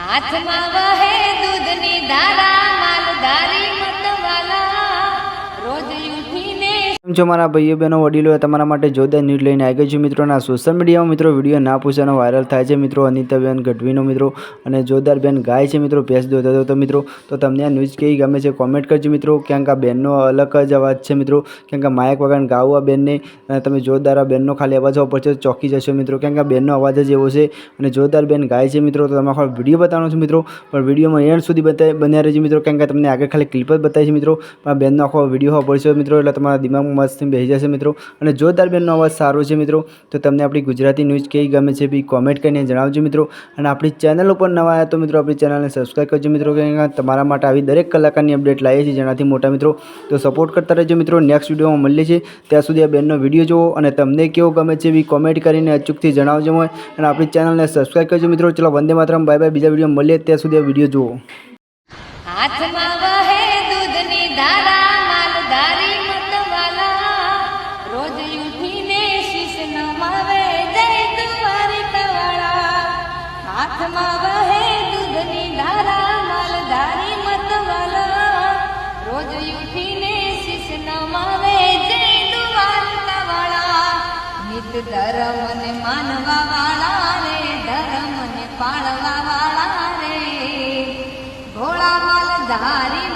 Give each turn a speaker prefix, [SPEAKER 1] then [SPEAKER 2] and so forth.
[SPEAKER 1] હાથમાં વહે
[SPEAKER 2] છો મારા ભાઈઓ, બહેનો, વડીલો તમારા માટે જોરદાર ન્યૂઝ લઈને આવી ગયો છે મિત્રોના સોશિયલ મીડિયામાં મિત્રો વીડિયો ના પૂછાનો વાયરલ થાય છે, મિત્રો અનિતાબેન ગઢવીનો મિત્રો અને જોરદાર બેન ગાય છે, મિત્રો ભેંસ દોતા તો મિત્રો, તો તમને આ ન્યૂઝ કેવી ગમે છે કોમેન્ટ કરજો મિત્રો. ક્યાંક આ બેનનો અલગ જ અવાજ છે મિત્રો. ક્યાંક આ માયક વગર ગાવું આ બેનને અને તમે જોરદાર આ બેનનો ખાલી અવાજ પડશે ચોકી જશો મિત્રો. ક્યાંક આ બેનનો અવાજ જ એવો છે અને જોરદાર બેન ગાય છે મિત્રો, તો તમે આખો વીડિયો બતાવવાનો છે મિત્રો. પણ વિડીયોમાં એન્ડ સુધી બતાવી બન્યા રહેજો મિત્રો. ક્યાંક તમને આગળ ખાલી ક્લિપ જ બતાવી છે મિત્રો. પણ બેનનો આખો વીડિયો પડશે મિત્રો, એટલે તમારા દિમાગમાં મસ્ત બેસી જશે મિત્રો. અને જોરદાર બેનનો અવાજ સારો છે મિત્રો, તો તમને આપણી ગુજરાતી ન્યૂઝ કેવી ગમે છે બી કોમેન્ટ કરીને જણાવજો મિત્રો. અને આપણી ચેનલ ઉપર નવા આવ્યા તો મિત્રો આપણી ચેનલને સબસ્ક્રાઈબ કરજો મિત્રો તમારા માટે આવી દરેક કલાકારની અપડેટ લાવીએ છીએ જેનાથી મોટા મિત્રો તો સપોર્ટ કરતા રહેજો મિત્રો. નેક્સ્ટ વિડીયોમાં મળીએ છીએ. ત્યાં સુધી આ બેનનો વીડિયો જુઓ અને તમને કેવો ગમે છે બી કોમેન્ટ કરીને અચૂકથી જણાવજો હોય અને આપણી ચેનલને સબસ્ક્રાઈબ કરજો મિત્રો. ચલો વંદે માત્રમ. બાય બાય બીજા વીડિયો મળીએ. ત્યાં સુધી આ વીડિયો જુઓ.
[SPEAKER 1] હાથમાં વહે દૂધની ધારા કમાવે જય તુમારી કવાળા હાથમાં વહે દૂધની ધારા માલધારી મતવાલા રોજ ઉઠીને શીશ નમાવે જય દુવાર કવાળા નિત ધર્મને માનવા વાળા રે, ધર્મને પાળવા વાળા રે. ભોળા માલધારી